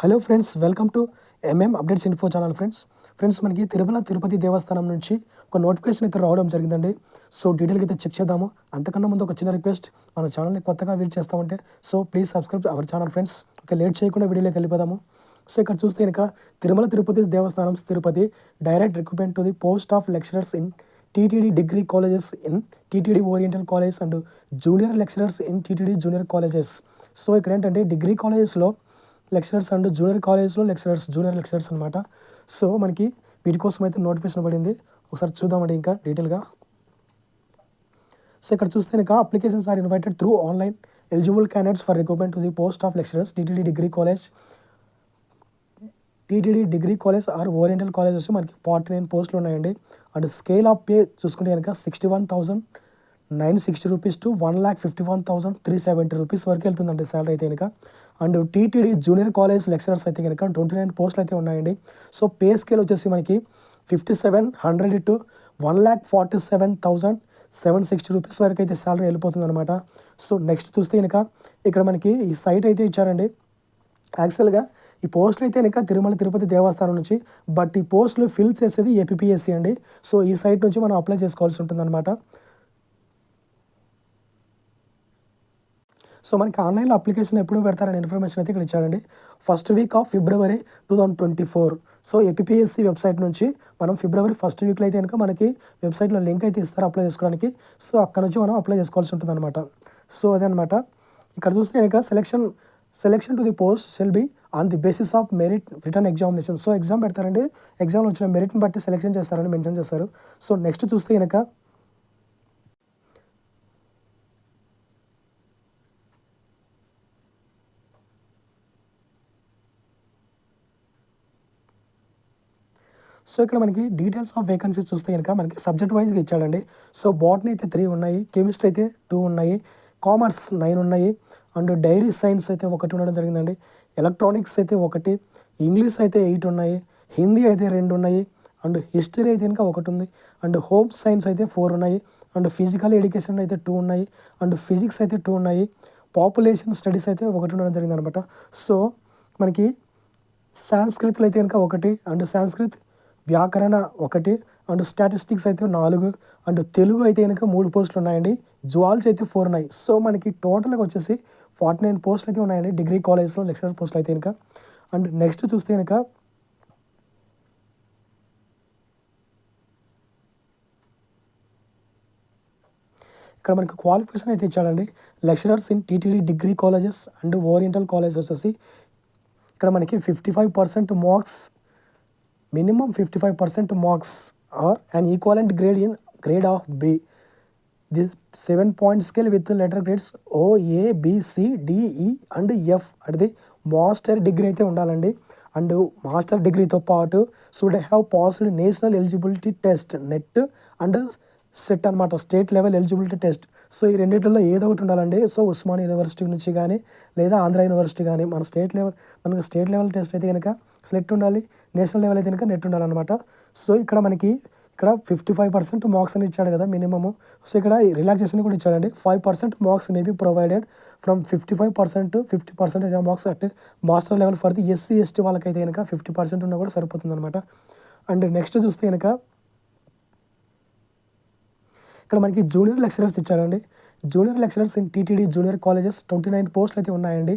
Hello friends welcome to MM updates info channel friends. Friends మనకి తిరుమల తిరుపతి దేవస్థానం నుంచి ఒక notification అయితే రావడం జరిగిందండి. సో డీటెయిల్గా అయితే చెక్ చేద్దాము. అంతకన్నా ముందు ఒక చిన్న రిక్వెస్ట్ మన ఛానల్ని కొత్తగా వీల్ చేస్తామంటే so please subscribe our channel friends okay late చేయకుండా వీడియోలోకి వెళ్ళిపోదాము. సో ఇక్కడ చూస్తే కనుక Tirumala Tirupati Devasthanam Tirupati direct recruitment to the post of lecturers in TTD degree colleges in TTD oriental college and junior lecturers in TTD junior colleges so ఇక్కడ ఏంటంటే degree కాలేజెస్లో lecturers and junior కాలేజ్లో lecturers junior lecturers అనమాట so మనకి వీటి కోసం అయితే notification పడింది. ఒకసారి చూద్దామండి ఇంకా డీటెయిల్గా. సో ఇక్కడ చూస్తే ఇంకా applications are invited through online eligible candidates for recruitment to the post of lecturers. TTD degree college. TTD degree college or oriental college వచ్చి మనకి ఫార్టీ నైన్ పోస్టులు ఉన్నాయండి. అండ్ స్కేల్ ఆఫ్ పే చూసుకుంటే కనుక sixty one thousand nine sixty rupees to one lakh fifty one thousand three seventy rupees వరకు వెళ్తుందండి salary అయితే కనుక. And TTD junior college lecturers అయితే కనుక ట్వంటీ నైన్ పోస్టులు అయితే ఉన్నాయండి. సో పే స్కేల్ వచ్చేసి మనకి fifty seven hundred to one lakh forty seven thousand seven sixty rupees వరకు అయితే శాలరీ వెళ్ళిపోతుంది అనమాట సో నెక్స్ట్ చూస్తే కనుక ఇక్కడ మనకి ఈ సైట్ అయితే ఇచ్చారండి. యాక్చువల్గా ఈ పోస్టులు అయితే కనుక తిరుమల తిరుపతి దేవస్థానం నుంచి బట్ ఈ పోస్టులు ఫిల్ చేసేది ఏపీఎస్సీ అండి. సో ఈ సైట్ నుంచి మనం అప్లై చేసుకోవాల్సి ఉంటుంది సో మనకి ఆన్లైన్లో అప్లికేషన్ ఎప్పుడు పెడతారనే ఇన్ఫర్మేషన్ అయితే ఇక్కడ ఇచ్చాడండి. First week of February two thousand twenty four so APSC website నుంచి మనం ఫిబ్రవరి ఫస్ట్ వీక్లో అయితే కనుక మనకి వెబ్సైట్లో లింక్ అయితే ఇస్తారు అప్లై చేసుకోవడానికి. సో అక్కడ నుంచి మనం అప్లై చేసుకోవాల్సి ఉంటుంది అనమాట సో అదనమాట ఇక్కడ చూస్తే కనుక selection selection to the post shall be on the basis of merit written examination so exam పెడతారండి. ఎగ్జామ్లో వచ్చిన మెరిట్ని బట్టి సెలెక్షన్ చేస్తారని మెన్షన్ చేస్తారు. సో నెక్స్ట్ చూస్తే కనుక సో ఇక్కడ మనకి డీటెయిల్స్ ఆఫ్ వేకెన్సీ చూస్తే కనుక మనకి సబ్జెక్ట్ వైజ్గా ఇచ్చాడండి. సో బాటనీ అయితే త్రీ ఉన్నాయి కెమిస్ట్రీ అయితే టూ ఉన్నాయి కామర్స్ నైన్ ఉన్నాయి అండ్ డైరీ సైన్స్ అయితే ఒకటి ఉండడం జరిగిందండి. ఎలక్ట్రానిక్స్ అయితే ఒకటి ఇంగ్లీష్ అయితే ఎయిట్ ఉన్నాయి హిందీ అయితే రెండు ఉన్నాయి అండ్ హిస్టరీ అయితే ఇంకా ఒకటి ఉంది. అండ్ హోమ్ సైన్స్ అయితే ఫోర్ ఉన్నాయి అండ్ ఫిజికల్ ఎడ్యుకేషన్ అయితే టూ ఉన్నాయి అండ్ ఫిజిక్స్ అయితే టూ ఉన్నాయి పాపులేషన్ స్టడీస్ అయితే ఒకటి ఉండడం జరిగింది అనమాట సో మనకి సాంస్కృత్లు అయితే కనుక ఒకటి అండ్ సాంస్కృత్ వ్యాకరణ ఒకటి అండ్ స్టాటిస్టిక్స్ అయితే నాలుగు అండ్ తెలుగు అయితే కనుక మూడు పోస్టులు ఉన్నాయండి. జువాల్స్ అయితే ఫోర్ ఉన్నాయి. సో మనకి టోటల్గా వచ్చేసి ఫార్టీ నైన్ పోస్టులు అయితే ఉన్నాయండి. డిగ్రీ కాలేజ్లో లెక్చరర్ పోస్టులు అయితే కనుక. అండ్ నెక్స్ట్ చూస్తే కనుక ఇక్కడ మనకి క్వాలిఫికేషన్ అయితే ఇచ్చాడండి. Lecturers in TTD degree colleges and oriental college వచ్చేసి ఇక్కడ మనకి fifty five percent marks minimum fifty five percent marks or and equivalent grade in grade of B this seven point scale with letter grades O A B C D E and F అది master degree అయితే ఉండాలండి. And master డిగ్రీతో పాటు should have passed national eligibility test NET and SET అనమాట state level eligibility test. So ఈ రెండింటిలో ఏదో ఒకటి ఉండాలండి. సో ఉస్మాన్ యూనివర్సిటీ నుంచి కానీ లేదా ఆంధ్ర యూనివర్సిటీ కానీ మన స్టేట్ లెవెల్ మనకు స్టేట్ లెవెల్ టెస్ట్ అయితే కనుక సెలెక్ట్ ఉండాలి. నేషనల్ లెవెల్ అయితే కనుక నెట్ ఉండాలన్నమాట. సో ఇక్కడ మనకి ఇక్కడ ఫిఫ్టీ ఫైవ్ పర్సెంట్ మార్క్స్ అని ఇచ్చాడు కదా మినిమము. సో ఇక్కడ రిలాక్సేషన్ కూడా ఇచ్చాడండి. Five percent marks may be provided from fifty five percent fifty percentage marks at master level for the SC ST వాళ్ళకైతే కనుక ఫిఫ్టీ పర్సెంట్ ఉన్నా కూడా సరిపోతుంది అనమాట అండ్ నెక్స్ట్ చూస్తే కనుక ఇక్కడ మనకి జూనియర్ లెక్చరర్స్ ఇచ్చారండి. Junior lecturers in TTD junior colleges twenty nine పోస్టులు అయితే ఉన్నాయండి.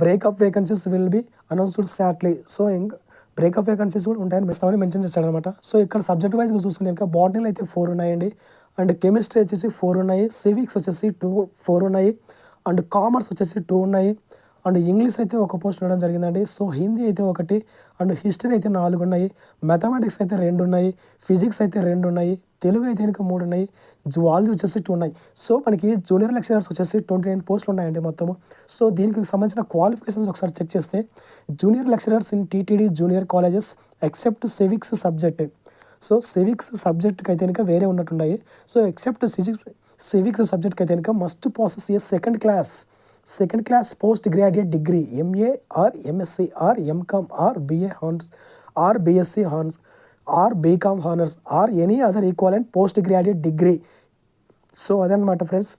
Breakup vacancies will be announced shortly so ఇంకా బ్రేకప్ వేకెన్సీస్ కూడా ఉంటాయని మిస్తామని మెన్షన్ చేశాడనమాట సో ఇక్కడ సబ్జెక్ట్ వైజ్గా చూసుకుంటే ఇంకా బాటనీలు అయితే ఫోర్ ఉన్నాయండి. అండ్ కెమిస్ట్రీ వచ్చేసి ఫోర్ ఉన్నాయి. సివిక్స్ వచ్చేసి టూ ఫోర్ ఉన్నాయి. అండ్ కామర్స్ వచ్చేసి టూ ఉన్నాయి. అండ్ ఇంగ్లీష్ అయితే ఒక పోస్ట్ ఉండడం జరిగిందండి. సో హిందీ అయితే ఒకటి అండ్ హిస్టరీ అయితే నాలుగు ఉన్నాయి మ్యాథమెటిక్స్ అయితే రెండు ఉన్నాయి ఫిజిక్స్ అయితే రెండు ఉన్నాయి తెలుగు అయితే ఇంకా మూడు ఉన్నాయి జువాలజీ వచ్చేసి టూ ఉన్నాయి సో మనకి జూనియర్ లెక్చరర్స్ వచ్చేసి ట్వంటీ నైన్ పోస్టులు ఉన్నాయండి మొత్తము. సో దీనికి సంబంధించిన క్వాలిఫికేషన్స్ ఒకసారి చెక్ చేస్తే junior lecturers in TTD junior colleges except civics subject so civics సబ్జెక్ట్కి అయితే కనుక వేరే ఉన్నట్టున్నాయి. సో ఎక్సెప్ట్ సివిక్స్ సివిక్స్ సబ్జెక్ట్కి అయితే కనుక must possess a second class second class post graduate degree MA or MSc or MCom or BA Hons or BSc Hons or BCom honours or any other equivalent post graduate degree so అదనమాట friends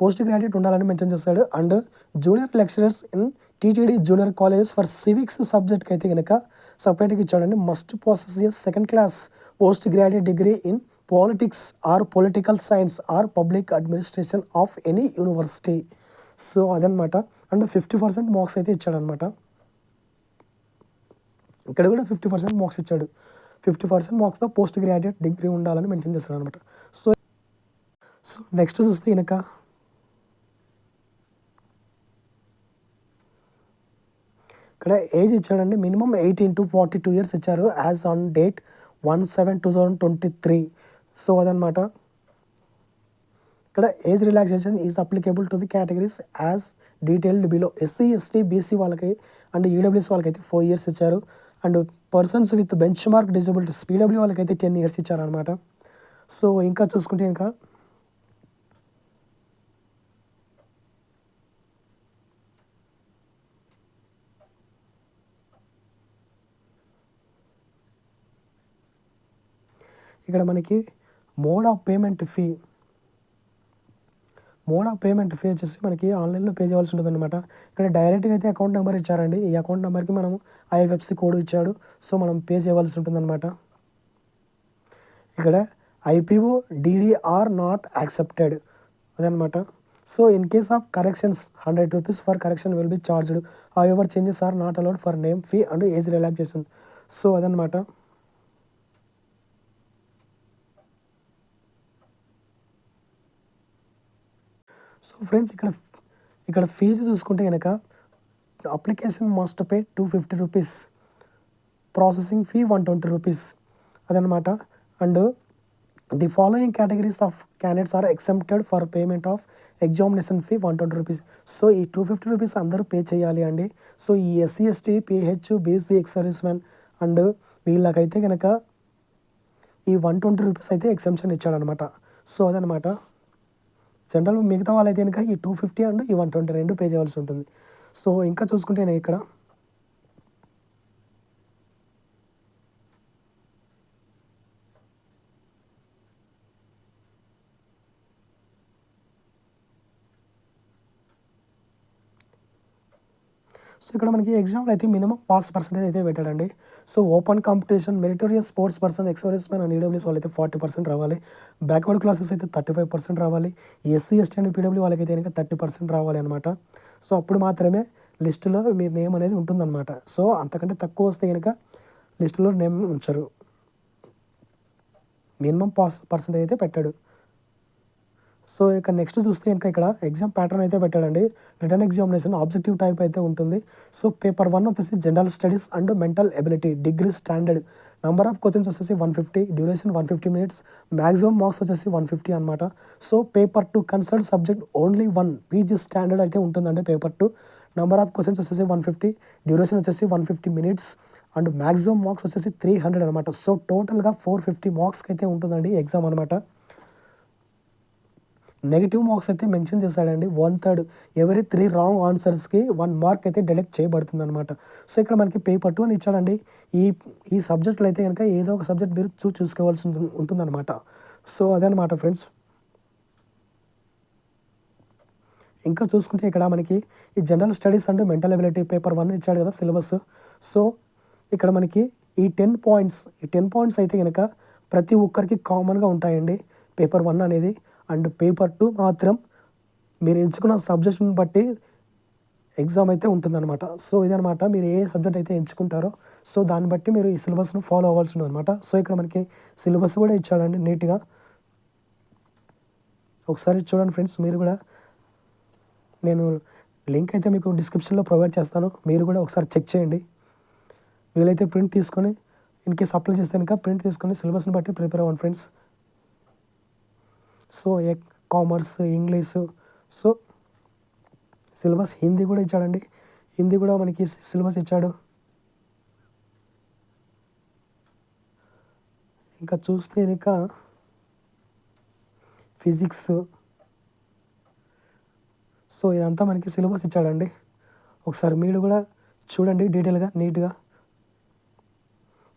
post graduate ఉండాలని mention చేస్తాడు and junior lecturers in TTD junior colleges for civics సబ్జెక్ట్కి అయితే కనుక సపరేట్గా ఇచ్చాడండి. Must possess yes second class post graduate degree in politics or political science or public administration of any university so అదనమాట and fifty percent marks అయితే ఇచ్చాడనమాట ఇక్కడ కూడా ఫిఫ్టీ పర్సెంట్ మార్క్స్ ఇచ్చాడు. ఫిఫ్టీ పర్సెంట్ మార్క్స్తో పోస్ట్ గ్రాడ్యుయేట్ డిగ్రీ ఉండాలని mention చేస్తాడు అనమాట సో సో నెక్స్ట్ చూస్తే వెనక ఇక్కడ ఏజ్ ఇచ్చాడండి. Minimum eighteen to forty two years ఇచ్చారు. As on date one seven two thousand twenty three. So అదనమాట ఇక్కడ age relaxation is applicable to the categories as detailed below SC ST BC వాళ్ళకి and EWS వాళ్ళకి అయితే four years ఇచ్చారు. And persons with benchmark disabilities PW వాళ్ళకైతే ten years ఇచ్చారనమాట so ఇంకా చూసుకుంటే ఇంకా ఇక్కడ మనకి mode of payment fee mode of payment fee వచ్చేసి మనకి ఆన్లైన్లో పే చేయాల్సి ఉంటుంది అనమాట ఇక్కడ డైరెక్ట్గా అయితే అకౌంట్ నెంబర్ ఇచ్చారండి. ఈ అకౌంట్ నెంబర్కి మనం ఐఎఫ్ఎఫ్సి కోడ్ ఇచ్చాడు. సో మనం పే చేయవలసి ఉంటుంది అనమాట ఇక్కడ ఐపీఓ డిడిఆర్ నాట్ యాక్సెప్టెడ్ అదనమాట so in case of corrections hundred rupees for correction will be charged. However changes are not allowed for name fee and age relaxation so అదనమాట so friends ఇక్కడ ఇక్కడ fee చూసుకుంటే కనుక application must pay two fifty rupees processing fee one twenty rupees అదనమాట and the following categories of candidates are excepted for payment of examination fee one twenty rupees so ఈ two fifty rupees అందరూ pay చేయాలి అండి. So ఈ SC ST PH BC ex service man and వీళ్ళకైతే కనుక ఈ one twenty rupees అయితే exemption ఇచ్చాడనమాట సో అదనమాట జనరల్ మిగతా వాళ్ళైతే కనుక ఈ టూ ఫిఫ్టీ అండ్ ఈ వన్ ట్వంటీ రెండు పే చేయాల్సి ఉంటుంది. సో ఇంకా చూసుకుంటే నేను ఇక్కడ సో ఇక్కడ మనకి ఎగ్జామ్లో అయితే మినిమం పాస్ పర్సెంటేజ్ అయితే పెట్టాడండి. So open competition meritorious sports person experience man and EWS అయితే ఫార్టీ పర్సెంట్ రావాలి. బ్యాక్వర్డ్ క్లాసెస్ అయితే థర్టీ ఫైవ్ పర్సెంట్ రావాలి. ఎస్సీ ఎస్టీ అండ్ పీడబ్ల్యూ వాళ్ళకైతే కనుక థర్టీ పర్సెంట్ రావాలి అనమాట సో అప్పుడు మాత్రమే లిస్టులో మీ నేమ్ అనేది ఉంటుందన్నమాట. సో అంతకంటే తక్కువ వస్తే కనుక లిస్టులో నేమ్ ఉంచరు. మినిమం పాస్ పర్సెంటేజ్ అయితే పెట్టాడు. సో ఇక నెక్స్ట్ చూస్తే ఇంకా ఇక్కడ ఎగ్జామ్ ప్యాటర్న్ అయితే పెట్టాడండి. రిటర్న్ ఎగ్జామినేషన్ ఆబ్జెక్టివ్ టైప్ అయితే ఉంటుంది. సో పేపర్ వన్ వచ్చేసి general studies and mental ability degree standard number of questions వచ్చేసి one fifty duration one fifty minutes maximum marks వచ్చేసి వన్ ఫిఫ్టీ అనమాట so paper two concern subject only one PG standard అయితే ఉంటుందండి paper two number of questions వచ్చేసి one fifty duration వచ్చేసి one fifty minutes and maximum marks వచ్చేసి three hundred అనమాట so టోటల్గా four fifty మార్క్స్కి అయితే ఉంటుందండి ఎగ్జామ్ అనమాట నెగిటివ్ మార్క్స్ అయితే మెన్షన్ చేశాడండి. One third every three wrong ఆన్సర్స్కి one mark అయితే డెడక్ట్ చేయబడుతుంది అనమాట సో ఇక్కడ మనకి పేపర్ టూ అని ఇచ్చాడండి. ఈ ఈ సబ్జెక్టులు అయితే కనుక ఏదో ఒక సబ్జెక్ట్ మీరు చూ చూసుకోవాల్సి ఉంటుంది ఉంటుందన్నమాట. సో అదనమాట ఫ్రెండ్స్ ఇంకా చూసుకుంటే ఇక్కడ మనకి ఈ general studies and mental ability paper one ఇచ్చాడు కదా సిలబస్ సో ఇక్కడ మనకి ఈ టెన్ పాయింట్స్ ఈ టెన్ పాయింట్స్ అయితే కనుక ప్రతి ఒక్కరికి కామన్గా ఉంటాయండి. పేపర్ వన్ అనేది. అండ్ పేపర్ టూ మాత్రం మీరు ఎంచుకున్న సబ్జెక్ట్ని బట్టి ఎగ్జామ్ అయితే ఉంటుందన్నమాట. సో ఇదనమాట మీరు ఏ సబ్జెక్ట్ అయితే ఎంచుకుంటారో సో దాన్ని బట్టి మీరు ఈ సిలబస్ను ఫాలో అవ్వాల్సి ఉందన్నమాట అనమాట సో ఇక్కడ మనకి సిలబస్ కూడా ఇచ్చాడండి నీట్గా. ఒకసారి చూడండి ఫ్రెండ్స్ మీరు కూడా నేను లింక్ అయితే మీకు డిస్క్రిప్షన్లో ప్రొవైడ్ చేస్తాను. మీరు కూడా ఒకసారి చెక్ చేయండి. వీలైతే ప్రింట్ తీసుకొని ఇన్కేస్ అప్లై చేస్తే కనుక ప్రింట్ తీసుకొని సిలబస్ని బట్టి ప్రిపేర్ అవ్వండి ఫ్రెండ్స్. సో ఎక్ commerce English so syllabus Hindi కూడా ఇచ్చాడండి. హిందీ కూడా మనకి సిలబస్ ఇచ్చాడు. ఇంకా చూస్తే ఇంకా ఫిజిక్స్. సో ఇదంతా మనకి సిలబస్ ఇచ్చాడండి. ఒకసారి మీరు కూడా చూడండి డీటెయిల్గా నీట్గా.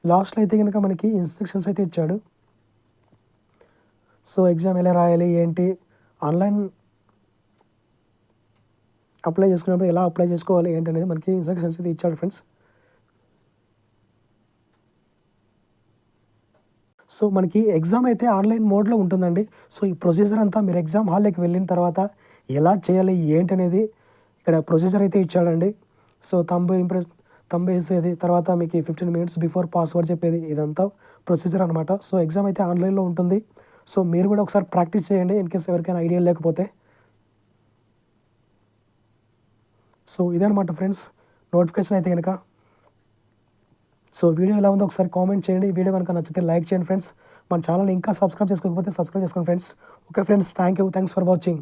లాస్ట్లో అయితే కనుక మనకి ఇన్స్ట్రక్షన్స్ అయితే ఇచ్చాడు. సో ఎగ్జామ్ ఎలా రాయాలి ఏంటి? ఆన్లైన్ అప్లై చేసుకున్నప్పుడు ఎలా అప్లై చేసుకోవాలి ఏంటి అనేది మనకి ఇన్స్ట్రక్షన్స్ అయితే ఇచ్చాడు ఫ్రెండ్స్ సో మనకి ఎగ్జామ్ అయితే ఆన్లైన్ మోడ్లో ఉంటుందండి. సో ఈ ప్రొసీజర్ అంతా మీరు ఎగ్జామ్ హాల్లోకి వెళ్ళిన తర్వాత ఎలా చేయాలి ఏంటనేది ఇక్కడ ప్రొసీజర్ అయితే ఇచ్చాడండి. సో తంబు ఇంప్రెస్ తంబు వేసేది తర్వాత మీకు ఫిఫ్టీన్ మినిట్స్ బిఫోర్ పాస్వర్డ్ చెప్పేది ఇదంతా ప్రొసీజర్ అనమాట సో ఎగ్జామ్ అయితే ఆన్లైన్లో ఉంటుంది. సో మీరు కూడా ఒకసారి ప్రాక్టీస్ చేయండి ఇన్ కేస్ ఎవరికైనా ఐడియా లేకపోతే. సో ఇదనమాట ఫ్రెండ్స్ నోటిఫికేషన్ అయితే కనుక సో వీడియో ఎలా ఉందో ఒకసారి కామెంట్ చేయండి. వీడియో కనుక నచ్చితే లైక్ చేయండి ఫ్రెండ్స్. మన ఛానల్ ఇంకా సబ్స్క్రైబ్ చేసుకోకపోతే సబ్స్క్రైబ్ చేసుకోండి friends. Okay friends thank you thanks for watching.